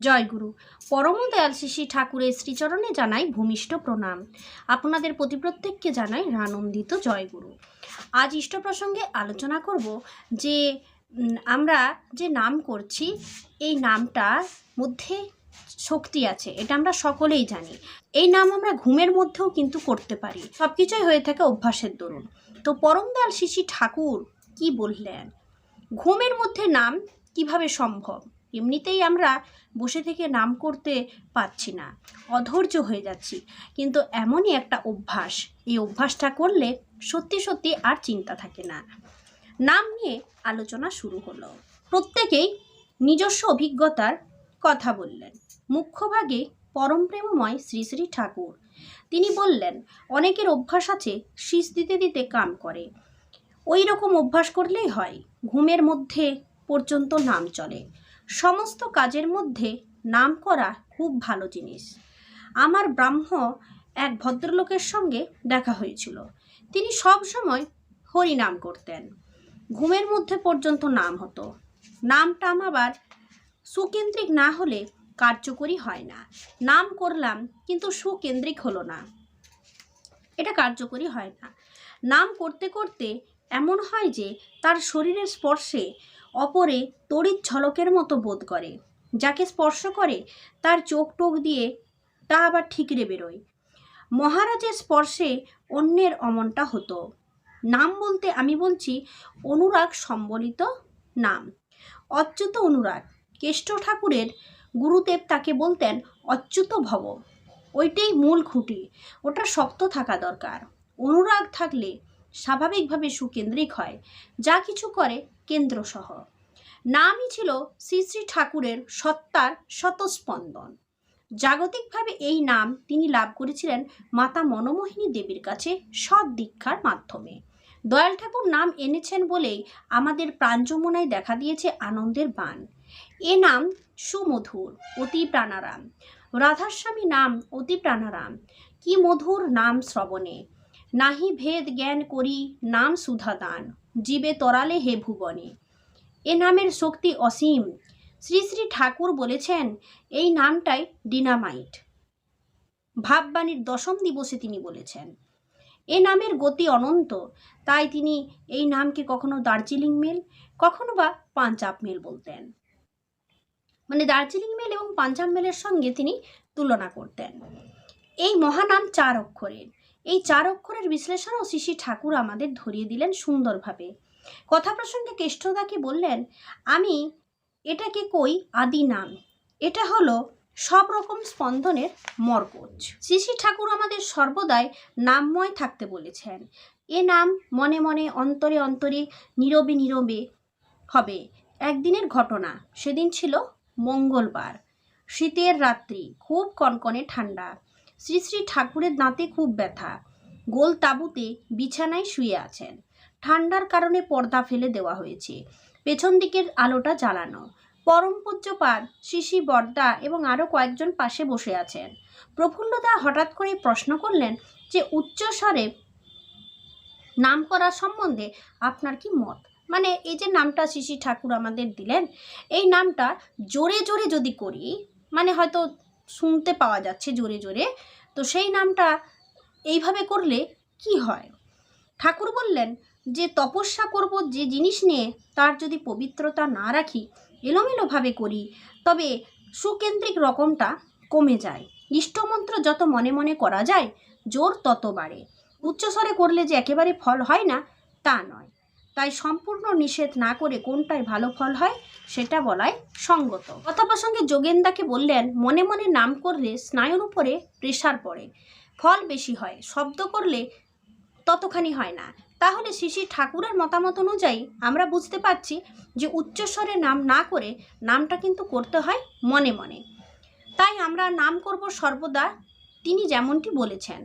জয়গুরু পরম দয়াল শ্রী ঠাকুরের শ্রীচরণে জানাই ভূমিষ্ঠ প্রণাম। আপনাদের প্রতি প্রত্যেককে জানাই আনন্দিত জয়গুরু আজ ইষ্ট প্রসঙ্গে আলোচনা করব যে আমরা যে নাম করছি, এই নামটার মধ্যে শক্তি আছে, এটা আমরা সকলেই জানি। এই নাম আমরা ঘুমের মধ্যেও কিন্তু করতে পারি। সব কিছুই হয়ে থাকে অভ্যাসের দরুন। তো পরম দয়াল শ্রী ঠাকুর কি বললেন? ঘুমের মধ্যে নাম কীভাবে সম্ভব? এমনিতেই আমরা বসে থেকে নাম করতে পারছি না, অধৈর্য হয়ে যাচ্ছি। কিন্তু এমনই একটা অভ্যাস, এই অভ্যাসটা করলে সত্যি সত্যি আর চিন্তা থাকে না। নাম নিয়ে আলোচনা শুরু হলো। প্রত্যেকেই নিজস্ব অভিজ্ঞতার কথা বললেন। মুখ্যভাগে পরম প্রেমময় শ্রী শ্রী ঠাকুর। তিনি বললেন, অনেকের অভ্যাস আছে, শীষ দিতে দিতে কাম করে। ওই রকম অভ্যাস করলেই হয়, ঘুমের মধ্যে পর্যন্ত নাম চলে। সমস্ত কাজের মধ্যে নাম করা খুব ভালো জিনিস। আমার ব্রাহ্ম এক ভদ্রলোকের সঙ্গে দেখা হয়েছিল। তিনি সব সময় হরি নাম করতেন। ঘুমের মধ্যে পর্যন্ত নাম হতো। নাম টাম আবার সুকেন্দ্রিক না হলে কার্যকরী হয় না। নাম করলাম কিন্তু সুকেন্দ্রিক হলো না। এটা কার্যকরী হয় না। নাম করতে করতে এমন হয় যে তার শরীরের স্পর্শে অপরে তড়িৎ ঝলকের মতো বোধ করে। যাকে স্পর্শ করে, তার চোখ টোক দিয়ে তা আবার ঠিকরে বেরোয়। মহারাজের স্পর্শে অন্যের অমনটা হতো। নাম বলতে আমি বলছি অনুরাগ সম্বলিত নাম। অচ্যুত অনুরাগ। কেষ্ট ঠাকুরের গুরুদেব তাকে বলতেন অচ্যুত ভব। ওইটাই মূল খুঁটি। ওটা শক্ত থাকা দরকার। অনুরাগ থাকলে স্বাভাবিকভাবে সুকেন্দ্রিক হয়। যা কিছু করে কেন্দ্রসহ নামই ছিল শ্রী শ্রী ঠাকুরের সত্তার শতস্পন্দন জাগতিকভাবে এই নাম তিনি লাভ করেছিলেন মাতা মনমোহিনী দেবীর কাছে সৎ দীক্ষার মাধ্যমে। দয়াল ঠাকুর নাম এনেছেন বলেই আমাদের প্রাঞ্জমনায় দেখা দিয়েছে আনন্দের বান এ নাম সুমধুর, অতি প্রাণারাম। রাধাস্বামী নাম অতি প্রাণারাম। কি মধুর নাম শ্রবণে। নাহি ভেদ জ্ঞান করি, নাম সুধা দান জীবে তরালে হে ভুবনে। এ নামের শক্তি অসীম। শ্রী শ্রী ঠাকুর বলেছেন, এই নামটাই ডিনামাইট। ভাববাণীর দশম দিবসে তিনি বলেছেন, এ নামের গতি অনন্ত। তাই তিনি এই নামকে কখনো দার্জিলিং মেল, কখনো বা পাঞ্জাব মেল বলতেন। মানে দার্জিলিং মেল এবং পাঞ্জাব মেলের সঙ্গে তিনি তুলনা করতেন। এই মহানাম চার অক্ষরের। এই চার অক্ষরের বিশ্লেষণও শ্রী ঠাকুর আমাদের ধরিয়ে দিলেন সুন্দরভাবে। কথা প্রসঙ্গে কেষ্টদাকে বললেন, আমি এটাকে কই? আদি নাম। এটা হলো সব রকম স্পন্দনের মর্কজ শ্রী ঠাকুর আমাদের সর্বদাই নামময় থাকতে বলেছেন। এ নাম মনে মনে অন্তরে অন্তরে নীরবে নীরবে হবে। একদিনের ঘটনা, সেদিন ছিল মঙ্গলবার। শীতের রাত্রি, খুব কনকনে ঠান্ডা। শ্রী শ্রী ঠাকুরের দাঁতে খুব ব্যথা। গোল তাঁবুতে বিছানায় শুয়ে আছেন। ঠান্ডার কারণে পর্দা ফেলে দেওয়া হয়েছে। পেছন দিকের আলোটা জ্বালানো। পরম পূজ্যপাদ শিশি বর্দা এবং আরও কয়েকজন পাশে বসে আছেন। প্রফুল্লদা হঠাৎ করে প্রশ্ন করলেন যে উচ্চস্বরে নাম করার সম্বন্ধে আপনার কি মত? মানে এই যে নামটা শিশি ঠাকুর আমাদের দিলেন, এই নামটা জোরে জোরে যদি করি মানে হয়তো শুনতে পাওয়া যাচ্ছে জোরে জোরে। তো সেই নামটা এইভাবে করলে কি হয়? ঠাকুর বললেন, যে তপস্যা করব, যে জিনিস নিয়ে তার যদি পবিত্রতা না রাখি, এলোমেলোভাবে করি, তবে সুকেন্দ্রিক রকমটা কমে যায়। ইষ্টমন্ত্র যত মনে মনে করা যায়, জোর তত বাড়ে। উচ্চস্বরে করলে যে একেবারে ফল হয় না, তা নয়। তাই সম্পূর্ণ নিষেধ না করে কোনটায় ভালো ফল হয় সেটা বলাই সঙ্গত। কথা প্রসঙ্গে যোগেন্দাকে বললেন, মনে মনে নাম করলে স্নায়ুর উপরে প্রেশার পড়ে। ফল বেশি হয়, শব্দ করলে ততখানি হয় না। তাহলে শিশি ঠাকুরের মতামত অনুযায়ী আমরা বুঝতে পারছি যে উচ্চস্বরে নাম না করে নামটা কিন্তু করতে হয় মনে মনে। তাই আমরা নাম করব সর্বদা তিনি যেমনটি বলেছেন,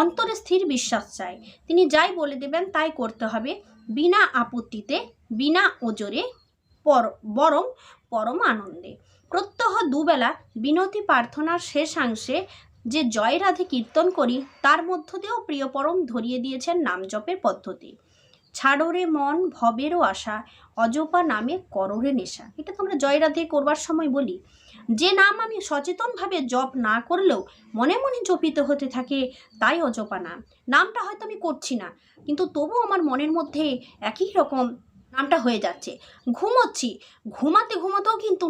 অন্তরে স্থির বিশ্বাস চাই। তিনি যাই বলে দেবেন, তাই করতে হবে। বিনা আপত্তিতে, বিনা ওজরে, পর, বরং পরম আনন্দে প্রত্যহ দুবেলা বিনতি প্রার্থনার শেষাংশে যে জয় রাধে কীর্তন করি, তার মধ্য দিয়েও প্রিয় পরম ধরিয়ে দিয়েছেন নামজপের পদ্ধতি। ছাড়রে মন ভবেরও আশা, অজপা নামে কররে নেশা। এটা তো আমরা জয়রাধে করবার সময় বলি। যে নাম আমি সচেতনভাবে জপ না করলেও মনে মনে জপিত হতে থাকে, তাই অজপা নাম। নামটা হয়তো আমি করছি না, কিন্তু তবু আমার মনের মধ্যে একই রকম নামটা হয়ে যাচ্ছে। ঘুমোচ্ছি, ঘুমাতে ঘুমাতেও কিন্তু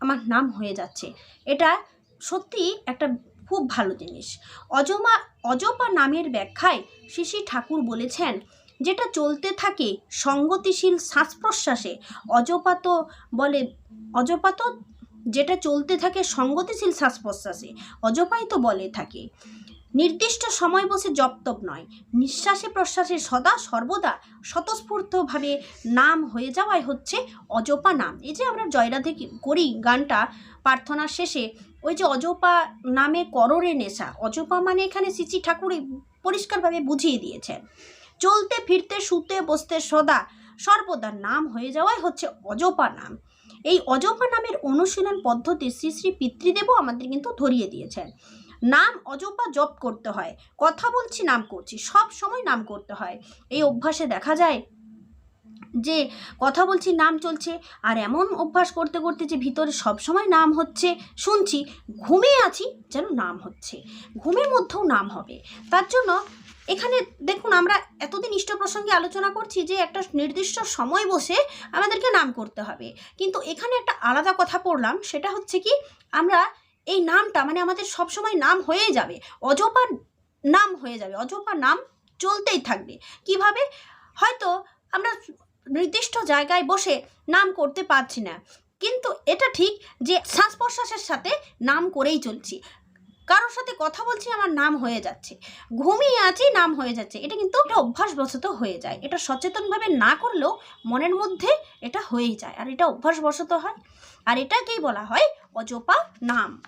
আমার নাম হয়ে যাচ্ছে। এটা সত্যি একটা খুব ভালো জিনিস। অজমা, অজপা নামের ব্যাখ্যায় শ্রী ঠাকুর বলেছেন যেটা চলতে থাকে সঙ্গতিশীল শ্বাস প্রশ্বাসে অজপাত বলে, অজপাত যেটা চলতে থাকে সঙ্গতিশীল শ্বাস প্রশ্বাসে অজপাই তো বলে থাকে। নির্দিষ্ট সময় বসে জপতপ নয়, নিঃশ্বাসে প্রশ্বাসে সদা সর্বদা স্বতঃস্ফূর্তভাবে নাম হয়ে যাওয়াই হচ্ছে অজপা নাম। এই যে আমরা জয়রাধে করি গানটা, প্রার্থনার শেষে, ওই যে অজপা নামে কররে নেশা, অজপা মানে এখানে শ্রী ঠাকুর পরিষ্কারভাবে বুঝিয়ে দিয়েছেন। চলতে, ফিরতে, শুতে, বসতে সদা। সর্বদা নাম হয়ে যাওয়াই হচ্ছে অজপা নাম। এই অজপা নামের অনুশীলন পদ্ধতি শ্রী শ্রী পিতৃদেবও আমাদের কিন্তু ধরিয়ে দিয়েছেন। নাম অজপা জপ করতে হয়। কথা বলছি, নাম করছি। সব সময় নাম করতে হয়। এই অভ্যাসে দেখা যায় যে, কথা বলছি, নাম চলছে, আর এমন অভ্যাস করতে করতে যে ভিতরে সব সময় নাম হচ্ছে, শুনছি, ঘুমিয়ে আছি, যেন নাম হচ্ছে। ঘুমের মধ্যেও নাম হবে। তার জন্য এখানে দেখুন, আমরা এতদিন ইষ্ট প্রসঙ্গে আলোচনা করছি যে একটা নির্দিষ্ট সময় বসে আমাদেরকে নাম করতে হবে। কিন্তু এখানে একটা আলাদা কথা পড়লাম, সেটা হচ্ছে কি, আমরা এই নামটা মানে আমাদের সব সময় নাম হয়ে যাবে। অজপা নাম হয়ে যাবে, অজপা নাম চলতেই থাকবে। কীভাবে? হয়তো আমরা নির্দিষ্ট জায়গায় বসে নাম করতে পারছি না। কিন্তু এটা ঠিক যে শ্বাস প্রশ্বাসের সাথে নাম করেই চলছি। কারোর সাথে কথা বলছি, আমার নাম হয়ে যাচ্ছে। ঘুমিয়ে আছি, নাম হয়ে যাচ্ছে। এটা কিন্তু একটা অভ্যাসবশত হয়ে যায়। এটা সচেতনভাবে না করলেও মনের মধ্যে এটা হয়েই যায়। আর এটা অভ্যাসবশত হয়। আর এটাকেই বলা হয় অজপা নাম।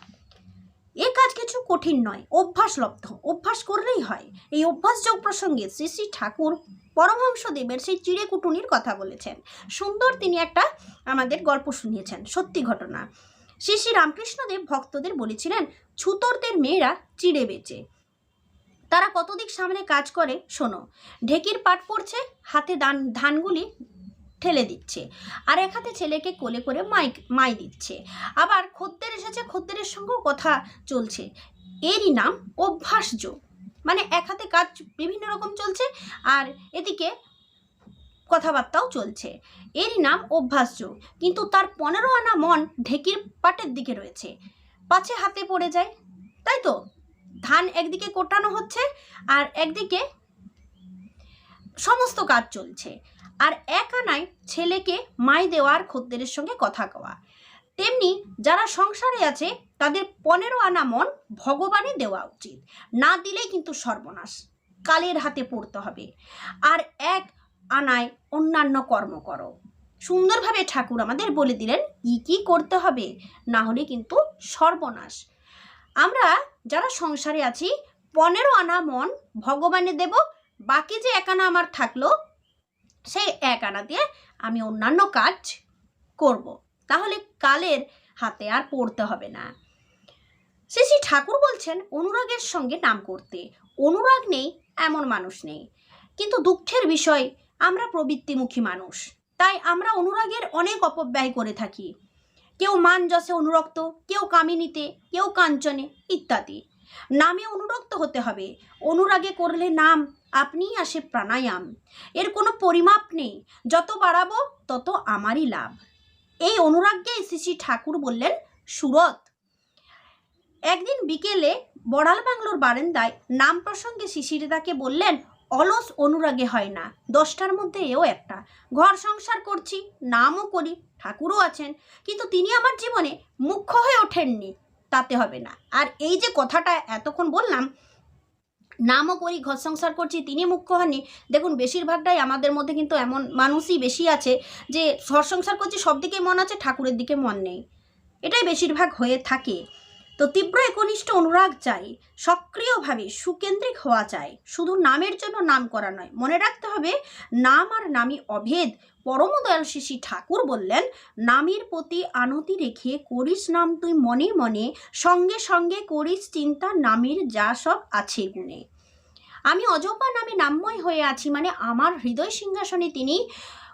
এ কাজ কিছু কঠিন নয়, অভ্যাসলব্ধ। অভ্যাস করলেই হয়। এই অভ্যাস যোগ প্রসঙ্গে শ্রী শ্রী ঠাকুর পরমহংস দেবের সেই চিড়ে কুটুনির কথা বলেছেন। সুন্দর তিনি একটা আমাদের গল্প শুনিয়েছেন, সত্যি ঘটনা। শ্রী শ্রী রামকৃষ্ণদেব ভক্তদের বলেছিলেন, ছুতরদের মেয়েরা চিড়ে বেচে। তারা কত দিক সামনে কাজ করে, শোনো। ঢেকির পাট পড়ছে, হাতে দান, ধানগুলি ঠেলে দিচ্ছে, আর এক হাতে ছেলেকে কোলে করে মাইক মাই দিচ্ছে। আবার খদ্দের এসেছে, খদ্দেরের সঙ্গেও কথা চলছে। এরই নাম অভ্যাসযোগ। মানে এক হাতে কাজ বিভিন্ন রকম চলছে, আর এদিকে কথাবার্তাও চলছে। এরই নাম অভ্যাসযোগ। কিন্তু তার পনেরো আনা মন ঢেকির পাটের দিকে রয়েছে। পাছে হাতে পড়ে যায়, তাই তো? ধান একদিকে কোটানো হচ্ছে আর একদিকে সমস্ত কাজ চলছে। আর এক আনায় ছেলেকে মাই দেওয়ার খদ্দেরের সঙ্গে কথা কওয়া। তেমনি যারা সংসারে আছে, তাদের পনেরো আনা মন ভগবানই দেওয়া উচিত। না দিলেই কিন্তু সর্বনাশ। কালের হাতে পড়তে হবে। আর এক আনায় অন্যান্য কর্ম করো। সুন্দরভাবে ঠাকুর আমাদের বলে দিলেন, কি কি করতে হবে, না হলে কিন্তু সর্বনাশ। আমরা যারা সংসারে আছি, পনেরো আনা মন ভগবানে দেব, বাকি যে এক আনা আমার থাকল, সেই এক আনা দিয়ে আমি অন্যান্য কাজ করব। তাহলে কালের হাতে আর পড়তে হবে না। শ্রী শ্রী ঠাকুর বলছেন, অনুরাগের সঙ্গে নাম করতে। অনুরাগ নেই, এমন মানুষ নেই। কিন্তু দুঃখের বিষয় আমরা প্রবৃত্তিমুখী মানুষ। তাই আমরা অনুরাগের অনেক অপব্যয় করে থাকি। কেউ মান যশে অনুরক্ত, কেউ কামিনীতে, কেউ কাঞ্চনে ইত্যাদি। নামে অনুরক্ত হতে হবে। অনুরাগে করলে নাম, আপনিই আসে প্রাণায়াম। এর কোনো পরিমাপ নেই। যত বাড়াবো, তত আমারই লাভ। এই অনুরাগকে শ্রী ঠাকুর বললেন সুরত। একদিন বিকেলে বড়াল বাংলোর বারান্দায় নাম প্রসঙ্গে শিশিরদাকে বললেন অলস অনুরাগে হয় না। দশটার মধ্যে এও একটা। ঘর সংসার করছি, নামও করি, ঠাকুরও আছেন, কিন্তু তিনি আমার জীবনে মুখ্য হয়ে ওঠেননি, তাতে হবে না। আর এই যে কথাটা এতক্ষণ বললাম, নামও করি, ঘর সংসার করছি, তিনি মুখ্য হননি, দেখুন বেশিরভাগটাই আমাদের মধ্যে কিন্তু এমন মানুষই বেশি আছে যে, ঘর সংসার করছি, সব দিকে মন আছে, ঠাকুরের দিকে মন নেই। এটাই বেশিরভাগ হয়ে থাকে। তো তীব্র একনিষ্ঠ অনুরাগ চাই, সক্রিয়ভাবে সুকেন্দ্রিক হওয়া চাই। শুধু নামের জন্য নাম করা নয়, মনে রাখতে হবে নাম আর নামই অভেদ। পরম দয়াল শিশি ঠাকুর বললেন, নামের প্রতি আনতি রেখে করিস নাম তুই মনে মনে, সঙ্গে সঙ্গে করিস চিন্তা নামের যা সব আছে গুণে। আমি অজপা নামে নামময় হয়ে আছি মানে আমার হৃদয় সিংহাসনে তিনি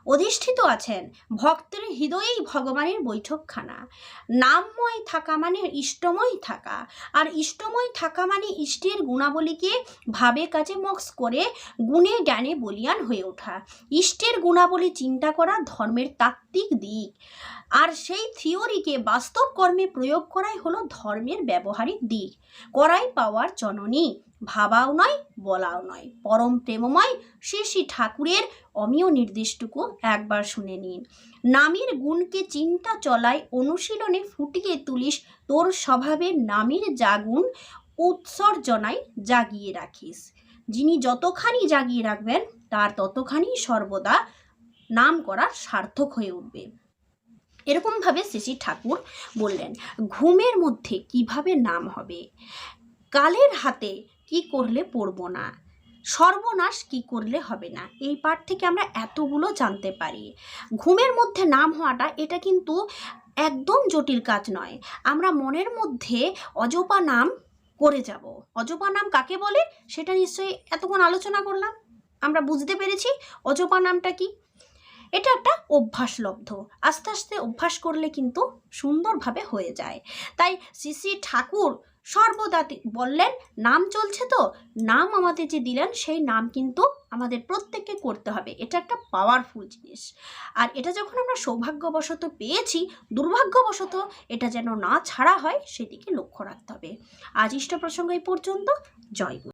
অধিষ্ঠিত আছেন। ভক্তের হৃদয়েই ভগবানের বৈঠকখানা। নামময় থাকা মানে ইষ্টময় থাকা। আর ইষ্টময় থাকা মানে ইষ্টের গুণাবলীকে ভাবে কাজে মক্স করে গুণে জ্ঞানে বলিয়ান হয়ে ওঠা। ইষ্টের গুণাবলী চিন্তা করা ধর্মের তাত্ত্বিক দিক। আর সেই থিওরিকে বাস্তব কর্মে প্রয়োগ করাই হলো ধর্মের ব্যবহারিক দিক। করাই পাওয়ার জননী। ভাবাও নয়, বলাও নয়। পরম প্রেমময় শ্রী শ্রী ঠাকুরের অমীয় নির্দেশটুকু একবার শুনে নিন। নামের গুণকে চিন্তা চলায় অনুশীলনে ফুটিয়ে তুলিস, তোর স্বভাবের নামের জাগুন উৎসর্জনায় জাগিয়ে রাখিস। যিনি যতখানি জাগিয়ে রাখবেন, তার ততখানি সর্বদা নাম করার সার্থক হয়ে উঠবে। এরকমভাবে শ্রী ঠাকুর বললেন, ঘুমের মধ্যে কীভাবে নাম হবে? কালের হাতে কি করলে পড়ব না? সর্বনাশ কি করলে হবে না? এই পাঠ থেকে আমরা এতগুলো জানতে পারি। ঘুমের মধ্যে নাম হওয়াটা এটা কিন্তু একদম জটিল কাজ নয়। আমরা মনের মধ্যে অজপা নাম করে যাব। অজপা নাম কাকে বলে? সেটা নিশ্চয়ই এতক্ষণ আলোচনা করলাম। আমরা বুঝতে পেরেছি অজপা নামটা কি। এটা একটা অভ্যাসলব্ধ। আস্তে আস্তে অভ্যাস করলে কিন্তু সুন্দরভাবে হয়ে যায়। তাই শ্রী শ্রী ঠাকুর সর্বদা বললেন, নাম চলছে তো। নাম আমাদের যে দিলেন, সেই নাম কিন্তু আমাদের প্রত্যেককে করতে হবে। এটা একটা পাওয়ারফুল জিনিস। আর এটা যখন আমরা সৌভাগ্যবশত পেয়েছি, দুর্ভাগ্যবশত এটা যেন না ছাড়া হয়, সেদিকে লক্ষ্য রাখতে হবে। আজ ইষ্ট প্রসঙ্গ এই পর্যন্ত। জয়।